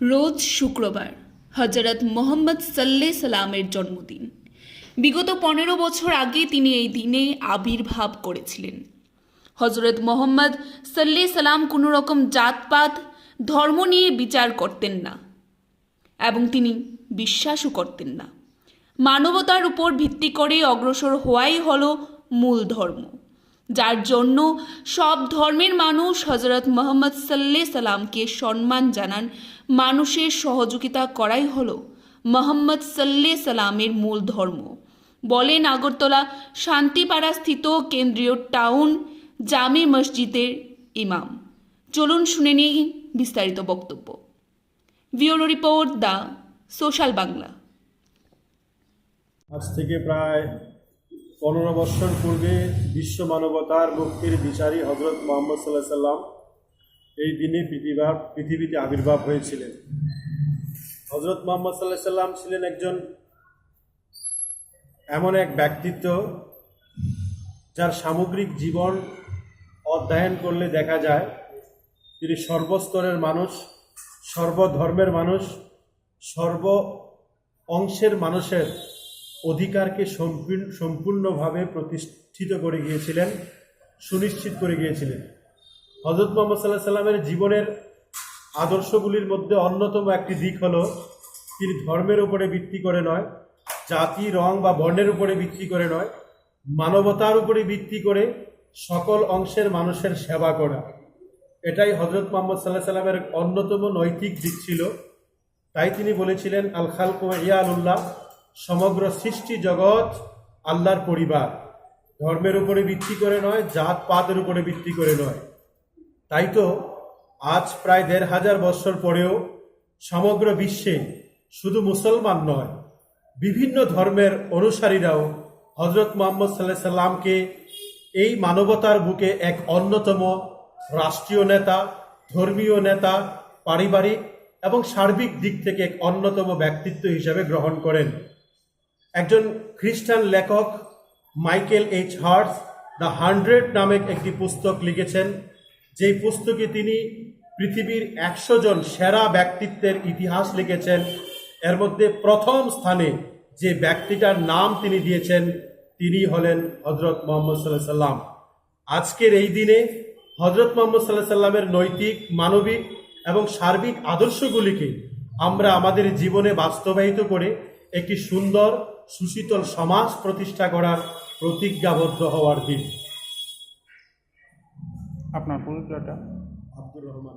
রোজ শুক্রবার হজরত মোহাম্মদ সাল্লে সালামের জন্মদিন। বিগত পনেরো বছর আগে তিনি এই দিনে আবির্ভাব করেছিলেন। হজরত মোহাম্মদ সাল্লে সালাম কোনো রকম জাতপাত, ধর্ম নিয়ে বিচার করতেন না এবং তিনি বিশ্বাসও করতেন না। মানবতার উপর ভিত্তি করে অগ্রসর হওয়াই হলো মূল ধর্ম। যার জন্য সব ধর্মের মানুষ হজরত মোহাম্মদ সাল্লে সালামকে সম্মান জানান। মানুষের সহযোগিতা করাই হলো মোহাম্মদ সাল্লে সালামের মূল ধর্ম। বলেন আগরতলা শান্তিপাড়া স্থিত কেন্দ্রীয় টাউন জামে মসজিদের ইমাম। চলুন শুনে নিই বিস্তারিত বক্তব্য। ভিওরো রিপোর্ট দ্য সোশ্যাল বাংলা। আজ থেকে প্রায় পনেরো বছর পূর্বে বিশ্ব মানবতার মুক্তির বিচারী হজরত মোহাম্মদ সাল্লাহ সাল্লাম এই দিনে পৃথিবীর পৃথিবীতে আবির্ভাব হয়েছিলেন। হজরত মোহাম্মদ সাল্লাহ সাল্লাম ছিলেন একজন এমন এক ব্যক্তিত্ব যার সামগ্রিক জীবন অধ্যয়ন করলে দেখা যায় তিনি সর্বস্তরের মানুষ, সর্বধর্মের মানুষ, সর্ব অংশের মানুষের অধিকারকে সম্পূর্ণভাবে প্রতিষ্ঠিত করে গিয়েছিলেন, সুনিশ্চিত করে গিয়েছিলেন। হজরত মোহাম্মদ সাল্লাহ সাল্লামের জীবনের আদর্শগুলির মধ্যে অন্যতম একটি দিক হল, তিনি ধর্মের উপরে ভিত্তি করে নয়, জাতি, রং বা বর্ণের উপরে ভিত্তি করে নয়, মানবতার উপরে ভিত্তি করে সকল অংশের মানুষের সেবা করা। এটাই হজরত মোহাম্মদ সাল্লাহ সাল্লামের অন্যতম নৈতিক দিক ছিল। তাই তিনি বলেছিলেন আল খালকু ইয়ালুল্লাহ সমগ্র সৃষ্টি জগৎ আল্লাহর পরিবার। ধর্মের উপরে ভিত্তি করে নয়, জাত পাতের উপরে ভিত্তি করে নয়। তাই তো আজ প্রায় দেড় হাজার বছর পরেও সমগ্র বিশ্বে শুধু মুসলমান নয়, বিভিন্ন ধর্মের অনুসারীরাও হজরত মোহাম্মদ সাল্লাহ সাল্লামকে এই মানবতার বুকে এক অন্যতম রাষ্ট্রীয় নেতা, ধর্মীয় নেতা, পারিবারিক এবং সার্বিক দিক থেকে এক অন্যতম ব্যক্তিত্ব হিসেবে গ্রহণ করেন। একজন খ্রিস্টান লেখক Michael H Hart's the hundred নামে একটি পুস্তক লিখেছেন, যেই পুস্তকে তিনি পৃথিবীর একশো জন সেরা ব্যক্তিত্বের ইতিহাস লিখেছেন। এর মধ্যে প্রথম স্থানে যে ব্যক্তিটার নাম তিনি দিয়েছেন, তিনি হলেন হজরত মোহাম্মদ সাল্লাহ সাল্লাম। আজকের এই দিনে হজরত মোহাম্মদ সাল্লাহ সাল্লামের নৈতিক, মানবিক এবং সার্বিক আদর্শগুলিকে আমরা আমাদের জীবনে বাস্তবায়িত করে একটি সুন্দর সুশীতল সমাজ প্রতিষ্ঠা করার প্রতিজ্ঞাবদ্ধ হওয়ার দিন। আপনার পরিচয়টা? আব্দুর রহমান